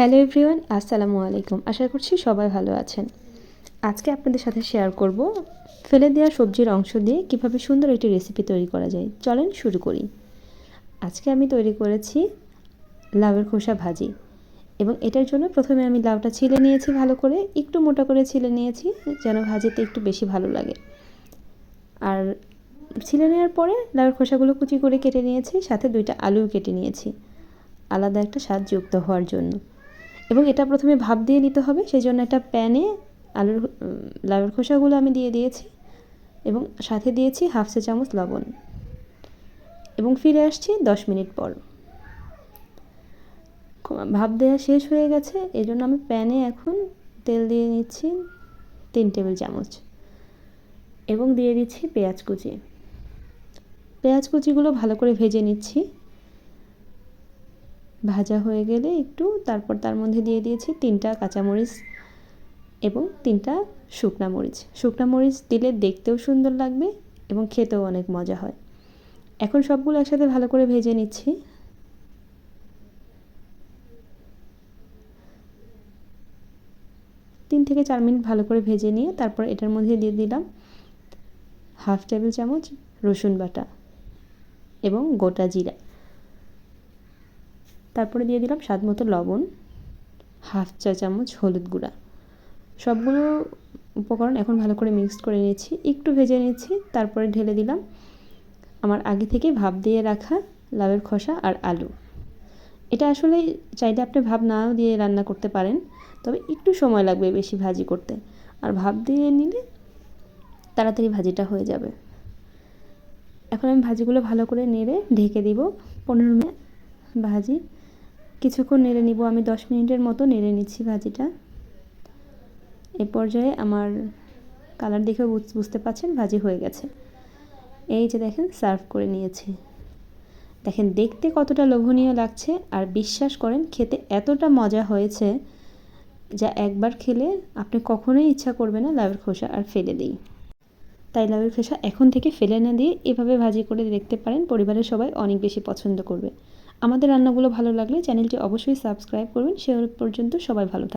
Hello everyone, আসসালামু আলাইকুম। আশা করছি সবাই ভালো আছেন। আজকে আপনাদের সাথে শেয়ার করব ফেলে দেওয়া সবজির অংশ দিয়ে কীভাবে সুন্দর একটি রেসিপি তৈরি করা যায়। চলেন শুরু করি। আজকে আমি তৈরি করেছি লাউয়ের খোসা ভাজি এবং এটার জন্য প্রথমে আমি লাউটা ছিলে নিয়েছি ভালো করে, একটু মোটা করে ছিলে নিয়েছি যেন ভাজিতে একটু বেশি ভালো লাগে। আর ছিলে নেওয়ার পরে লাউয়ের খোসাগুলো কুচি করে কেটে নিয়েছি, সাথে দুইটা আলুও কেটে নিয়েছি। আলাদা একটা স্বাদ যুক্ত হওয়ার জন্য। এবং এটা প্রথমে ভাপ দিয়ে নিতে হবে সেই জন্য একটা প্যানে আলুর লাউয়ের খোসাগুলো আমি দিয়ে দিয়েছি এবং সাথে দিয়েছি হাফ চা চামচ লবণ। এবং ফিরে আসছি দশ মিনিট পর। ভাপ দেওয়া শেষ হয়ে গেছে এই জন্য আমি প্যানে এখন তেল দিয়ে নিচ্ছি তিন টেবিল চামচ এবং দিয়ে দিচ্ছি পেঁয়াজ কুচি। পেঁয়াজ কুচিগুলো ভালো করে ভেজে নিচ্ছি। ভাজা হয়ে গেলে একটু, তারপর তার মধ্যে দিয়ে দিয়েছি তিনটা কাঁচামরিচ এবং তিনটা শুকনা মরিচ। শুকনা মরিচ দিলে দেখতেও সুন্দর লাগবে এবং খেতেও অনেক মজা হয়। এখন সবগুলো একসাথে ভালো করে ভেজে নিচ্ছি। তিন থেকে চার মিনিট ভালো করে ভেজে নিয়ে তারপর এটার মধ্যে দিয়ে দিলাম হাফ টেবিল চামচ রসুন বাটা এবং গোটা জিরা। তারপরে দিয়ে দিলাম স্বাদ মতো লবণ, হাফ চা চামচ হলুদ গুঁড়া। সবগুলো উপকরণ এখন ভালো করে মিক্সড করে নিচ্ছি একটু ভেজে নিচ্ছি তারপরে ঢেলে দিলাম আমার আগে থেকে ভাপ দিয়ে রাখা লাউয়ের খোসা আর আলু। এটা আসলে চাইলে আপনি ভাব নাও দিয়ে রান্না করতে পারেন, তবে একটু সময় লাগবে বেশি ভাজি করতে। আর ভাব দিয়ে নিলে তাড়াতাড়ি ভাজিটা হয়ে যাবে। এখন আমি ভাজিগুলো ভালো করে নেড়ে ঢেকে দিব। পনেরো মিনিট ভাজি কিছুক্ষণ নেড়ে নিব, আমি দশ মিনিটের মতো নেড়ে নিচ্ছি ভাজিটা। এ পর্যায়ে আমার কালার দেখে বুঝতে পারছেন, ভাজি হয়ে গেছে। এই যে দেখেন, সার্ভ করে নিয়েছি। দেখেন, দেখতে কতটা লোভনীয় লাগছে, আর বিশ্বাস করেন, খেতে এতটা মজা হয়েছে যা একবার খেলে আপনি কখনোই ইচ্ছা করবে না লাউয়ের খোসা আর ফেলে দিই। তাই লাউয়ের খোসা এখন থেকে ফেলে না দিয়ে এভাবে ভাজি করে দেখতে পারেন, পরিবারের সবাই অনেক বেশি পছন্দ করবে। আমাদের রান্নাগুলো ভালো লাগলে চ্যানেলটি অবশ্যই সাবস্ক্রাইব করবেন। সে পর্যন্ত সবাই ভালো থাকবে